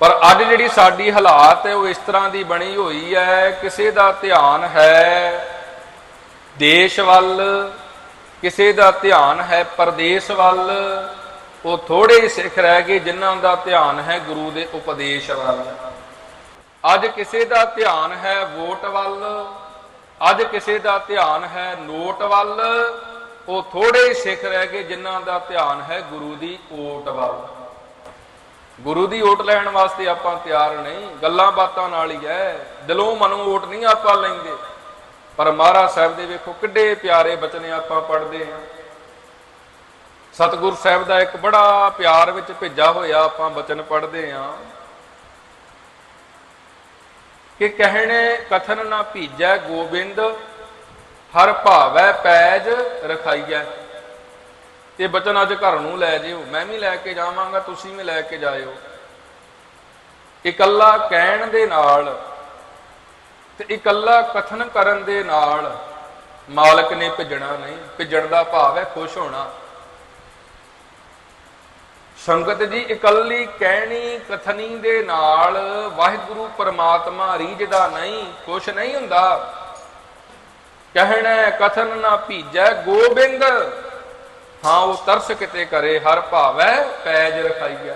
ਪਰ ਅੱਜ ਜਿਹੜੀ ਸਾਡੀ ਹਾਲਾਤ ਹੈ, ਉਹ ਇਸ ਤਰ੍ਹਾਂ ਦੀ ਬਣੀ ਹੋਈ ਹੈ, ਕਿਸੇ ਦਾ ਧਿਆਨ ਹੈ ਦੇਸ਼ ਵੱਲ, ਕਿਸੇ ਦਾ ਧਿਆਨ ਹੈ ਪਰਦੇਸ ਵੱਲ, ਉਹ ਥੋੜੇ ਹੀ ਸਿੱਖ ਰਹਿ ਗਏ ਜਿਨ੍ਹਾਂ ਦਾ ਧਿਆਨ ਹੈ ਗੁਰੂ ਦੇ ਉਪਦੇਸ਼ ਵੱਲ। ਅੱਜ ਕਿਸੇ ਦਾ ਧਿਆਨ ਹੈ ਵੋਟ ਵੱਲ, ਅੱਜ ਕਿਸੇ ਦਾ ਧਿਆਨ ਹੈ ਨੋਟ ਵੱਲ, ਉਹ ਥੋੜੇ ਹੀ ਸਿੱਖ ਰਹਿ ਗਏ ਜਿਨ੍ਹਾਂ ਦਾ ਧਿਆਨ ਹੈ ਗੁਰੂ ਦੀ ਓਟ ਵੱਲ। ਗੁਰੂ ਦੀ ਓਟ ਲੈਣ ਵਾਸਤੇ ਆਪਾਂ ਤਿਆਰ ਨਹੀਂ। ਗੱਲਾਂ ਬਾਤਾਂ ਨਾਲ ਹੀ ਹੈ। ਦਿਲੋਂ ਮਨੋਂ ਓਟ ਨਹੀਂ ਆਪਾਂ ਲੈਂਦੇ। ਪਰ ਮਹਾਰਾਜ ਸਾਹਿਬ ਦੇ ਵੇਖੋ ਕਿੱਡੇ ਪਿਆਰੇ ਬਚਨੇ ਆਪਾਂ ਪੜ੍ਹਦੇ ਹਾਂ। ਸਤਿਗੁਰ ਸਾਹਿਬ ਦਾ ਇੱਕ ਬੜਾ ਪਿਆਰ ਵਿੱਚ ਭੇਜਾ ਹੋਇਆ ਆਪਾਂ ਬਚਨ ਪੜ੍ਹਦੇ ਹਾਂ। ਕਿ ਕਹਿਣੇ ਕਥਨ ਨਾ ਭੀਜੈ ਗੋਬਿੰਦ, ਹਰ ਭਾਵੈ ਪੈਜ ਰਖਾਈਐ। ਤੇ ਬਚਨ ਅੱਜ ਘਰ ਨੂੰ ਲੈ ਜਿਓ, ਮੈਂ ਵੀ ਲੈ ਕੇ ਜਾਵਾਂਗਾ, ਤੁਸੀਂ ਵੀ ਲੈ ਕੇ ਜਾਇਓ। ਇਕੱਲਾ ਕਹਿਣ ਦੇ ਨਾਲ ਤੇ ਇਕੱਲਾ ਕਥਨ ਕਰਨ ਦੇ ਨਾਲ ਮਾਲਕ ਨੇ ਭਿੱਜਣਾ ਨਹੀਂ, ਭਿੱਜਣ ਦਾ ਭਾਵ ਹੈ ਖੁਸ਼ ਹੋਣਾ। ਸੰਗਤ ਜੀ, ਇਕੱਲੀ ਕਹਿਣੀ, ਕਥਨੀ ਦੇ ਨਾਲ ਵਾਹਿਗੁਰੂ ਪਰਮਾਤਮਾ ਰੀਝਦਾ ਨਹੀਂ, ਖੁਸ਼ ਨਹੀਂ ਹੁੰਦਾ। ਕਹਿਣਾ ਕਥਨ ਨਾ ਭੀਜੈ, ਗੋਬਿੰਦ। ਹਾਂ ਉਹ ਤਰਸ ਕਿਤੇ ਕਰੇ ਹਰ ਭਾਵੈ ਪੈਜ ਰਖਾਈਆ।